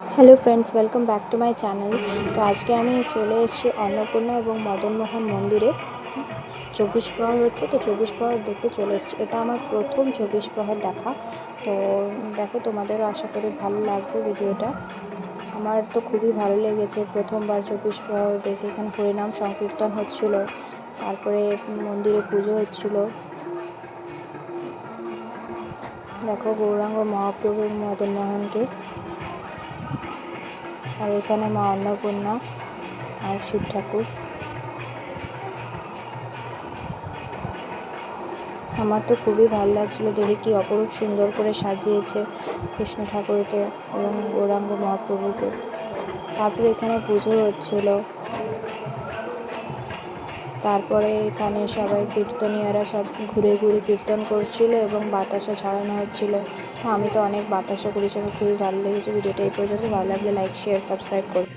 Hello friends welcome back to my channel তো আজকে আমি চলে এসেছি অন্নপূর্ণা এবং মদনমোহন মন্দিরে। চব্বিশ প্রহর হচ্ছে, তো চব্বিশ প্রহর দেখতে চলে এসেছি। এটা আমার প্রথম চব্বিশ প্রহর দেখা। তো দেখো, তোমাদেরও আশা করি ভালো লাগবে ভিডিওটা। আমার তো খুবই ভালো লেগেছে প্রথমবার চব্বিশ প্রহর দেখে। এখানে হরিনাম সংকীর্তন হচ্ছিল, তারপরে মন্দিরে পুজো হচ্ছিল। দেখো, গৌরাঙ্গ মহাপ্রভুর মদনমোহনকে। আর এখানে মা অন্নপূর্ণা আর শিব ঠাকুর। আমার তো খুবই ভালো লাগছিল দেখি কি অপরূপ সুন্দর করে সাজিয়েছে কৃষ্ণ ঠাকুরকে এবং গৌরাঙ্গ মহাপ্রভুকে। তারপর এখানে পুজো হচ্ছিল। তারপরে এখানে সবাই কীর্তনীয়রা সব ঘুরে ঘুরে কীর্তন করছিল এবং বাতাসা ছড়ানো হচ্ছিল। তো আমি তো অনেক বাতাসা করেছি, আমার খুবই ভালো লেগেছে ভিডিওটা এই পর্যন্ত। ভালো লাগলে লাইক শেয়ার সাবস্ক্রাইব করুন